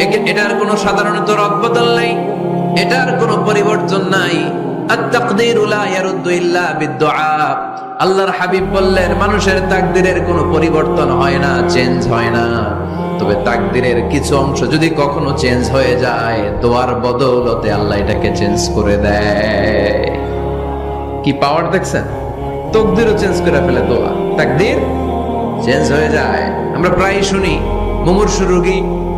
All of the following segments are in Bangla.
এটার কোনো সাধারণত রদবদল নাই, এটার কোনো পরিবর্তন নাই। আল্লাহর হাবিব বললেন, মানুষের তাকদীরের কোনো পরিবর্তন হয় না, চেঞ্জ হয় না। তবে তাকদীরের কিছু অংশ যদি কখনো চেঞ্জ হয়ে যায়, দোয়ার বদৌলতে আল্লাহ এটাকে চেঞ্জ করে দেয়। কি পাওয়ার দেখছেন? তকদিরও চেঞ্জ করে ফেলে দোয়া। তাকদির চেঞ্জ হয়ে যায়। আমরা প্রায় শুনি, মুমূর্ষু রোগী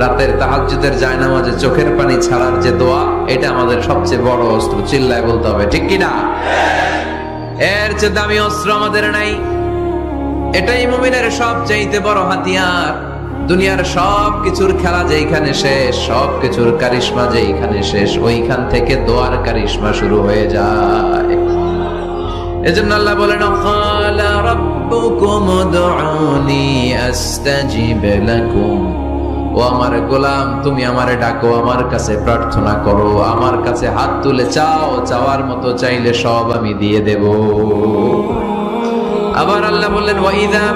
রাতের তাহাজ্জুদের জায়নামাজে চোখের পানি ছাড়ার যে দোয়া, এটা আমাদের সবচেয়ে বড় অস্ত্র। চিল্লায় বলতে হবে, ঠিক কি না? এর চেয়ে দামি অস্ত্র আমাদের নাই। এটাই মুমিনের সব চাইতে বড় হাতিয়ার। দুনিয়ার সব কিছুর খেলা যেইখানে শেষ সব কিছুর কারিশমা যেইখানে শেষ, ওইখান থেকে দোয়ার কারিশমা শুরু হয়ে যায়। এজন্য আল্লাহ বলেন ক্বালা রাব্বুকুম উদউনি আস্তাজিব লাকুম। ও আমার গোলাম, তুমি আমারে ডাকো, আমার কাছে প্রার্থনা করো, আমার কাছে হাত তুলে চাও, চাওয়ার মতো চাইলে সব আমি দিয়ে দেব। আবার আল্লাহ বললেন ওয়াইদা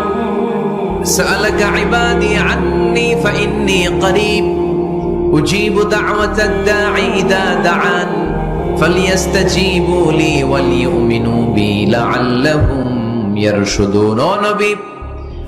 সালাকা ইবাদি আন্নি ফাইন্নি করিব, উজিবু দাওয়াতাদ দাঈ ইদা দাআন ফালইস্তাজিবু লি ওয়ালিউমিনু বি লাআল্লাহুম ইয়ারশুদুন। ও নবী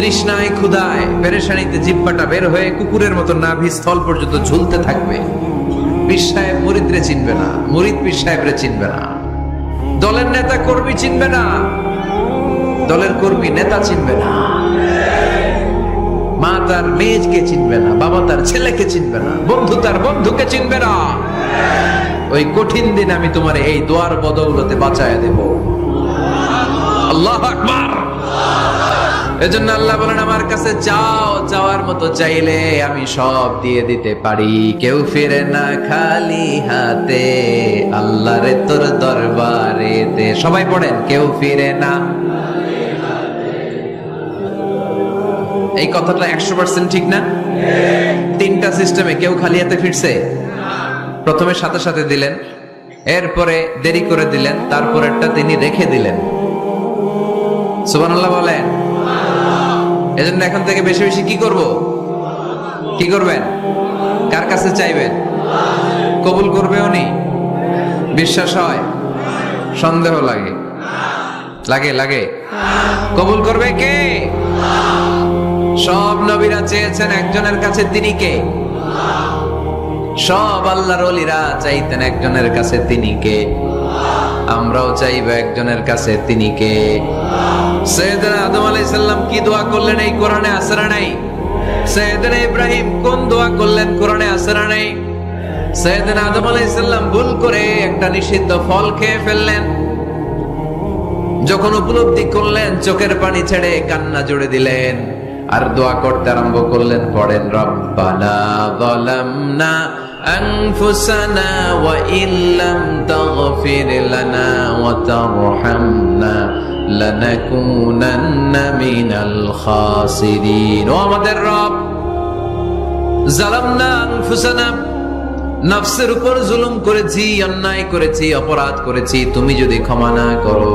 তৃষ্ণায় ক্ষুধায় পেরেশানিতে জিব্বাটা বের হয়ে কুকুরের মতো নাভি স্থল পর্যন্ত ঝুলতে থাকবে। পীর সাহেব মুরিদরে চিনবে না, মুরিদ পীর সাহেবরে চিনবে না। দলের নেতা কর্মী চিনবে না, দলের কর্মী নেতা চিনবে না। মা তার মেয়েকে চিনবে না, বাবা তার ছেলেকে চিনবে না, বন্ধু তার বন্ধুকে চিনবে না। ওই কঠিন দিন আমি তোমার এই দোয়ার বদৌলতে বাঁচায় দেব। আল্লাহ আকবার। এজন্য আল্লাহ বলেন, আমার কাছে যাও, যাওয়ার মতো চাইলে আমি সব দিয়ে দিতে পারি। কেউ ফিরে না খালি হাতে আল্লাহ রে তোর দরবারেতে। সবাই পড়েন, কেউ ফিরে না এই কথাটা একশো পার্সেন্ট ঠিক না? তিনটা সিস্টেমে কেউ খালি হাতে ফিরছে? প্রথমে সাথে সাথে দিলেন, এরপরে দেরি করে দিলেন, তারপরেরটা তিনি রেখে দিলেন। সুবহানাল্লাহ বলেন এজন্য এখন থেকে বেশি বেশি কি করব? কি করবেন? কার কাছে চাইবেন? কবুল করবে উনি? বিশ্বাস হয়? সন্দেহ লাগে। লাগে লাগে। কবুল করবে কে? সব নবীরা চেয়েছেন একজনের কাছে তিনি কে? সব আল্লাহর অলিরা চাইতেন একজনের কাছে তিনি কে? আমরাও চাইব একজনের কাছে তিনি কে? সৈয়দনা আদম আলাইহিস সালাম কি দোয়া করলেন এই কোরআনে আসরা নাই? সৈয়দনা ইব্রাহিম কোন দোয়া করলেন কোরআনে আসরা নাই? সৈয়দনা আদম আলাইহিস সালাম ভুল করে একটা নিষিদ্ধ ফল খেয়ে ফেললেন। যখন উপলব্ধি করলেন, চোখের পানি ছেড়ে কান্না জুড়ে দিলেন। আর দোয়া করতে আরম্ভ করলেন পড়েন রব্বানা যালামনা أنفسنا وإن لم تغفر لنا وترحمنا لنكونن من الخاسرين ও আমাদের রব জালামনা আনফুসানা নফসের উপর জুলুম করেছি অন্যায় করেছি অপরাধ করেছি তুমি যদি ক্ষমা না করো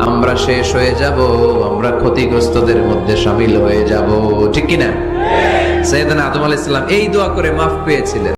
আমরা শেষ হয়ে যাব আমরা ক্ষতিগ্রস্তদের মধ্যে সামিল হয়ে যাব। ঠিক কিনা? সৈয়দ আদম আলাইসাল্লাম এই দোয়া করে মাফ পেয়েছিলেন।